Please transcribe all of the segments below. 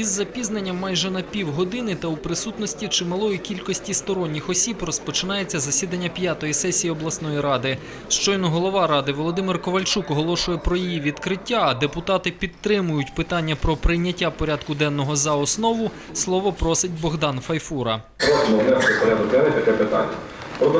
Із запізненням майже на півгодини та у присутності чималої кількості сторонніх осіб розпочинається засідання п'ятої сесії обласної ради. Щойно голова ради Володимир Ковальчук оголошує про її відкриття. а Депутати підтримують питання про прийняття порядку денного за основу. Слово просить Богдан Файфура. Просимо внести порядок денний таке питання. Про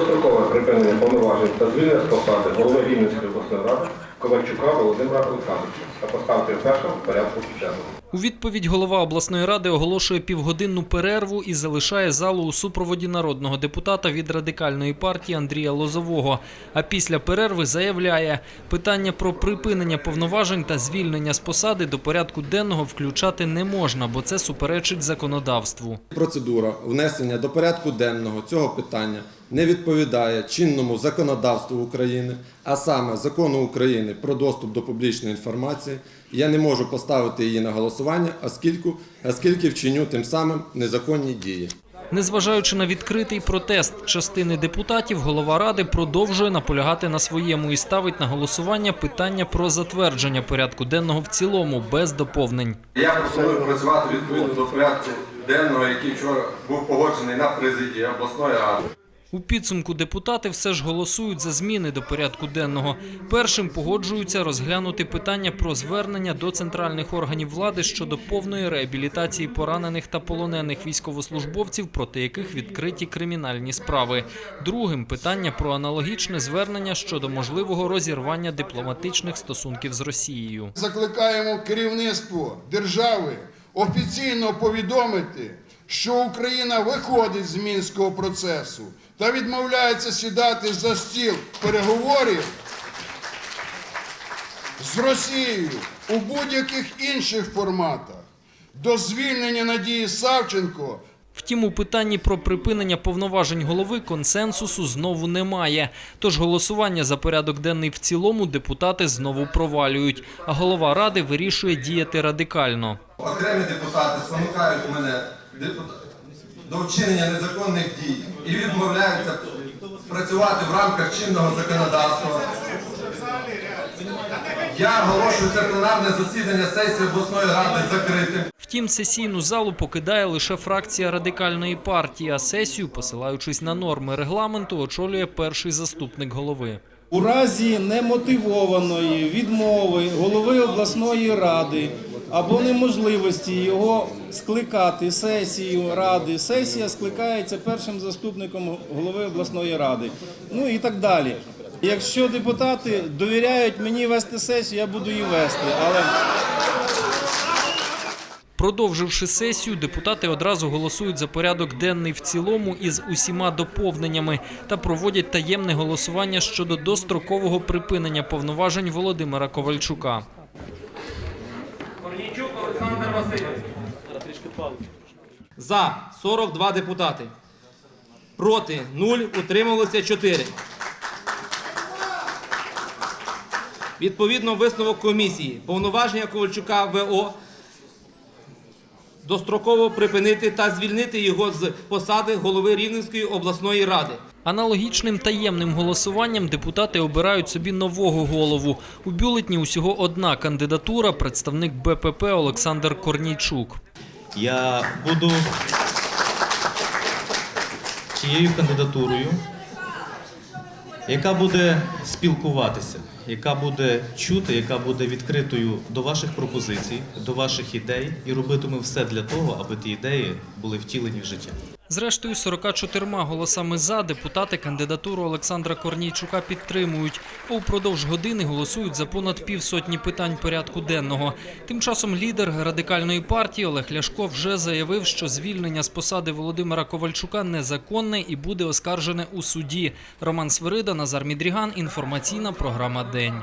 припинення повноважень та звільнення з посади голови Рівненської обласної ради Ковальчука Володимира Олександровича та поставити першим порядку денному. У відповідь голова обласної ради оголошує півгодинну перерву і залишає залу у супроводі народного депутата від радикальної партії Андрія Лозового. А після перерви заявляє, питання про припинення повноважень та звільнення з посади до порядку денного включати не можна, бо це суперечить законодавству. Процедура внесення до порядку денного цього питання не відповідає чинному законодавству України, а саме закону України про доступ до публічної інформації. Я не можу поставити її на голосування, оскільки, оскільки вчиню тим самим незаконні дії. Незважаючи на відкритий протест частини депутатів, голова ради продовжує наполягати на своєму і ставить на голосування питання про затвердження порядку денного в цілому без доповнень. Я пропоную працювати відповідно до порядку денного, який вчора був погоджений на президії обласної ради. У підсумку депутати все ж голосують за зміни до порядку денного. Першим погоджуються розглянути питання про звернення до центральних органів влади щодо повної реабілітації поранених та полонених військовослужбовців, проти яких відкриті кримінальні справи. Другим питання про аналогічне звернення щодо можливого розірвання дипломатичних стосунків з Росією. Закликаємо керівництво держави офіційно повідомити, що Україна виходить з мінського процесу та відмовляється сідати за стіл переговорів з Росією у будь-яких інших форматах. До звільнення Надії Савченко Втім, у питанні про припинення повноважень голови консенсусу знову немає. Тож голосування за порядок денний в цілому депутати знову провалюють. А голова ради вирішує діяти радикально. Окремі депутати спонукають мене до вчинення незаконних дій і відмовляються працювати в рамках чинного законодавства. Я оголошую це пленарне засідання сесії обласної ради закритим. Втім, сесійну залу покидає лише фракція радикальної партії, а сесію, посилаючись на норми регламенту, очолює перший заступник голови. У разі немотивованої відмови голови обласної ради або неможливості його скликати сесію ради, сесія скликається першим заступником голови обласної ради. Ну і так далі. Якщо депутати довіряють мені вести сесію, я буду її вести. Але Продовживши сесію, депутати одразу голосують за порядок денний в цілому із усіма доповненнями та проводять таємне голосування щодо дострокового припинення повноважень Володимира Ковальчука. Корнійчук Олександр Васильович. За 42 депутати. Проти 0, утрималося 4. Відповідно висновок комісії. Повноваження Ковальчука ВО достроково припинити та звільнити його з посади голови Рівненської обласної ради. Аналогічним таємним голосуванням депутати обирають собі нового голову. У бюлетні усього одна кандидатура представник БПП Олександр Корнійчук. Я буду тією кандидатурою, яка буде спілкуватися, яка буде чути, яка буде відкритою до ваших пропозицій, до ваших ідей і робитиме все для того, аби ті ідеї були втілені в життя. Зрештою, 44 голосами за депутати кандидатуру Олександра Корнійчука підтримують. А упродовж години голосують за понад півсотні питань порядку денного. Тим часом лідер радикальної партії Олег Ляшко вже заявив, що звільнення з посади Володимира Ковальчука незаконне і буде оскаржене у суді. Роман Свирида, Назар Мідріган. Інформаційна програма День.